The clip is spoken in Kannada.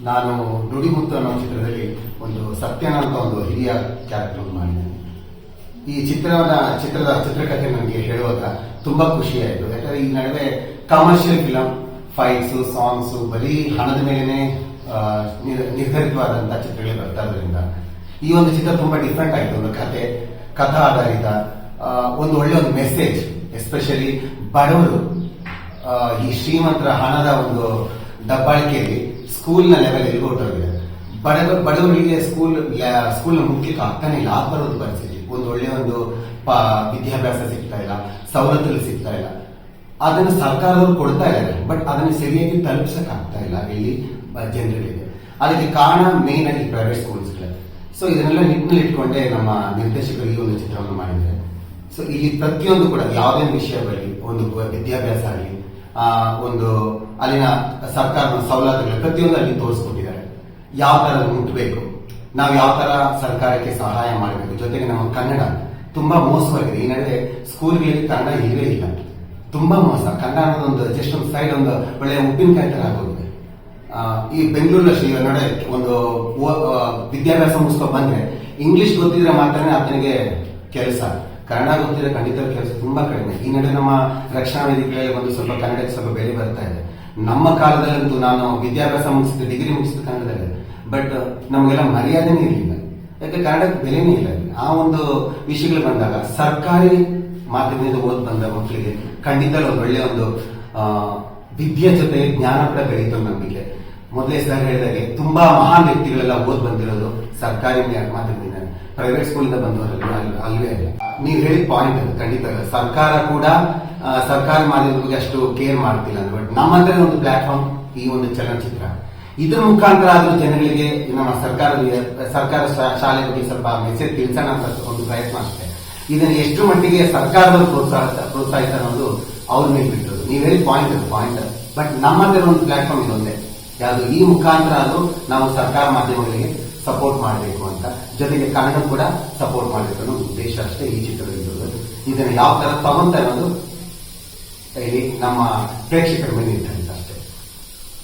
ನಾನು ನುಡಿಮುತ್ತು ಅನ್ನೋ ಚಿತ್ರದಲ್ಲಿ ಒಂದು ಸತ್ಯನ ಅಂತ ಒಂದು ಹಿರಿಯ ಕ್ಯಾರೆಕ್ಟರ್ ಮಾಡಿದ್ದೇನೆ ಈ ಚಿತ್ರವನ್ನ ಚಿತ್ರದ ಚಿತ್ರಕಥೆ ನನಗೆ ಹೇಳುವಾಗ ತುಂಬಾ ಖುಷಿ ಆಯಿತು. ಯಾಕಂದ್ರೆ ಈ ನಡುವೆ ಕಮರ್ಷಿಯಲ್ ಫಿಲಂ ಫೈಟ್ಸು ಸಾಂಗ್ಸು ಬರೀ ಹಣದ ನಿರ್- ನಿರ್ಧರಿತವಾದಂತಹ ಚಿತ್ರಗಳು ಬರ್ತಾ ಈ ಒಂದು ಚಿತ್ರ ತುಂಬಾ ಡಿಫ್ರೆಂಟ್ ಆಯಿತು. ಒಂದು ಕಥೆ, ಕಥಾ ಆಧಾರಿತ ಒಂದು ಒಳ್ಳೆ ಒಂದು ಮೆಸೇಜ್ ಎಸ್ಪೆಷಲಿ ಬಡವರು ಈ ಶ್ರೀಮಂತರ ಹಣದ ಒಂದು ದಬ್ಬಾಳಿಕೆಯಲ್ಲಿ ಸ್ಕೂಲ್ನ ಲೆವೆಲ್ ಎಲ್ಲಿ ಹೊರಟೋಗಿದೆ ಬಡವ, ಬಡವರಿಗೆ ಸ್ಕೂಲ್ ಸ್ಕೂಲ್ ಮುಖ್ಯಕ್ಕೆ ಆಗ್ತಾನೆ ಇಲ್ಲ. ಆ ಬರೋದು ಪರಿಸ್ಥಿತಿ. ಒಂದು ಒಳ್ಳೆ ಒಂದು ವಿದ್ಯಾಭ್ಯಾಸ ಸಿಗ್ತಾ ಇಲ್ಲ. ಸವಲತ್ತುಗಳು ಸಿಗ್ತಾ ಇಲ್ಲ. ಅದನ್ನು ಸರ್ಕಾರದವರು ಕೊಡ್ತಾ ಇದ್ದಾರೆ. ಬಟ್ ಅದನ್ನು ಸರಿಯಾಗಿ ತಲುಪಿಸಕ್ ಆಗ್ತಾ ಇಲ್ಲ ಇಲ್ಲಿ ಜನರಿಗೆ. ಅದಕ್ಕೆ ಕಾರಣ ಮೇನ್ ಆಗಿ ಪ್ರೈವೇಟ್ ಸ್ಕೂಲ್ಸ್ಗಳೇ ಸೊ ಇದನ್ನೆಲ್ಲ ನಿಟ್ಟಿನಲ್ಲಿ ಇಟ್ಕೊಂಡೆ ನಮ್ಮ ನಿರ್ದೇಶಕರು ಈ ಒಂದು ಚಿತ್ರವನ್ನು ಮಾಡಿದ್ದಾರೆ. ಸೊ ಇಲ್ಲಿ ಪ್ರತಿಯೊಂದು ಕೂಡ ಯಾವುದೇ ವಿಷಯ ಬರಲಿ ಒಂದು ವಿದ್ಯಾಭ್ಯಾಸ ಆಗಲಿ ಒಂದು ಅಲ್ಲಿನ ಸರ್ಕಾರದ ಸವಲತ್ತುಗಳು ಪ್ರತಿಯೊಂದು ಅಲ್ಲಿ ತೋರಿಸ್ಕೊಟ್ಟಿದ್ದಾರೆ. ಯಾವ ತರ ಮುಟ್ಟಬೇಕು ನಾವು ಯಾವ ತರ ಸರ್ಕಾರಕ್ಕೆ ಸಹಾಯ ಮಾಡಬೇಕು? ಜೊತೆಗೆ ನಮ್ಮ ಕನ್ನಡ ತುಂಬಾ ಮೋಸವಾಗಿದೆ. ಈ ನಡುವೆ ಸ್ಕೂಲ್ಗಳಲ್ಲಿ ಕನ್ನಡ ಇಲ್ಲವೇ ಇಲ್ಲ. ತುಂಬಾ ಮೋಸ. ಕನ್ನಡ ಒಂದು ಜಸ್ಟ್ ಒಂದು ಸೈಡ್ ಒಂದು ಒಳ್ಳೆಯ ಉಪ್ಪಿನಕಾಯಿ ತರ ಆಗೋಗಿದೆ. ಈ ಬೆಂಗಳೂರಲ್ಲಿ ನೋಡಿ ಒಂದು ವಿದ್ಯಾಭ್ಯಾಸ ಮುಗಿಸ್ಕೊಂಡು ಬಂದ್ರೆ ಇಂಗ್ಲಿಷ್ ಗೊತ್ತಿದ್ರೆ ಮಾತ್ರ ಆತನಿಗೆ ಕೆಲಸ. ಕನ್ನಡ ಗೊತ್ತಿದ್ರೆ ಖಂಡಿತ ಕೆಲಸ ತುಂಬಾ ಕಡಿಮೆ. ಈ ನಡುವೆ ನಮ್ಮ ರಕ್ಷಣಾ ವೇದಿಕೆಗಳಲ್ಲಿ ಒಂದು ಸ್ವಲ್ಪ ಕನ್ನಡಕ್ಕೆ ಸ್ವಲ್ಪ ಬೆಲೆ ಬರ್ತಾ ಇದೆ. ನಮ್ಮ ಕಾಲದಲ್ಲಂತೂ ನಾನು ವಿದ್ಯಾಭ್ಯಾಸ ಮುಗಿಸಿದ ಡಿಗ್ರಿ ಮುಗಿಸಿದ ಕನ್ನಡದಲ್ಲಿ ಬಟ್ ನಮಗೆಲ್ಲ ಮರ್ಯಾದೆನೇ ಇರಲಿಲ್ಲ. ಯಾಕೆ ಕನ್ನಡಕ್ಕೆ ಬೆಲೆನೇ ಇಲ್ಲ ಆ ಒಂದು ವಿಷಯಗಳು ಬಂದಾಗ ಸರ್ಕಾರಿ ಮಾಧ್ಯಮದಿಂದ ಓದ್ ಬಂದ ಮಕ್ಕಳಿಗೆ ಖಂಡಿತ ಒಳ್ಳೆಯ ಒಂದು ವಿದ್ಯೆ ಜೊತೆ ಜ್ಞಾನ ಕೂಡ ಬೆಳೀತು ನಂಬಿಕೆ. ಮೊದಲೇ ಸರ್ ಹೇಳಿದಾಗೆ ತುಂಬಾ ಮಹಾನ್ ವ್ಯಕ್ತಿಗಳೆಲ್ಲ ಓದ್ ಬಂದಿರೋದು ಸರ್ಕಾರಿ ಮ್ಯಾ- ಪ್ರೈವೇಟ್ ಪ್ರೈವೇಟ್ ಸ್ಕೂಲಿಂದ ಬಂದವರಲ್ಲ ಅಲ್ವೇ ಅಲ್ಲ ನೀವು ಹೇಳಿದ ಪಾಯಿಂಟ್ ಅದು, ಖಂಡಿತ ಸರ್ಕಾರ ಕೂಡ ಸರ್ಕಾರ ಮಾಧ್ಯಮದ ಅಷ್ಟು ಕೇರ್ ಮಾಡ್ತಿಲ್ಲ ಬಟ್ ನಮ್ಮಂದ್ರೆ ಒಂದು ಪ್ಲಾಟ್ಫಾರ್ಮ್ ಈ ಒಂದು ಚಲನಚಿತ್ರ. ಇದ್ರ ಮುಖಾಂತರ ಆದ್ರೂ ಜನಗಳಿಗೆ ನಮ್ಮ ಸರ್ಕಾರದ ಸರ್ಕಾರ ಶಾಲೆ ಬಗ್ಗೆ ಸ್ವಲ್ಪ ಮೆಸೇಜ್ ತಿಳಿಸೋಣ ಅಂತ ಒಂದು ಪ್ರಯತ್ನ ಅಷ್ಟೇ. ಇದನ್ನ ಎಷ್ಟು ಮಟ್ಟಿಗೆ ಸರ್ಕಾರದವರು ಪ್ರೋತ್ಸಾಹ ಪ್ರೋತ್ಸಾಹಿತ ಅನ್ನೋದು ಅವ್ರ ಮೇಲೆ ಬಿಟ್ಟರು ನೀವು ಹೇಳಿ ಪಾಯಿಂಟ್ ಅದು ಪಾಯಿಂಟ್ ಬಟ್ ನಮ್ಮಂದ್ರೆ ಒಂದು ಪ್ಲಾಟ್ಫಾರ್ಮ್ ಇದೊಂದೇ. ಯಾವುದು ಈ ಮುಖಾಂತರ ಅದು ನಾವು ಸರ್ಕಾರ ಮಾಧ್ಯಮಗಳಿಗೆ ಸಪೋರ್ಟ್ ಮಾಡಬೇಕು ಅಂತ. ಜೊತೆಗೆ ಕನ್ನಡ ಕೂಡ ಸಪೋರ್ಟ್ ಮಾಡಬೇಕು ಅನ್ನೋ ಉದ್ದೇಶ ಅಷ್ಟೇ ಈ ಚಿತ್ರದಲ್ಲಿರೋದು ಇದನ್ನು ಯಾವ ತರ ತಗೊಂತ ಅನ್ನೋದು ಇಲ್ಲಿ ನಮ್ಮ ಪ್ರೇಕ್ಷಕರ ಮೇಲೆ ನಿರ್ಧಾರ.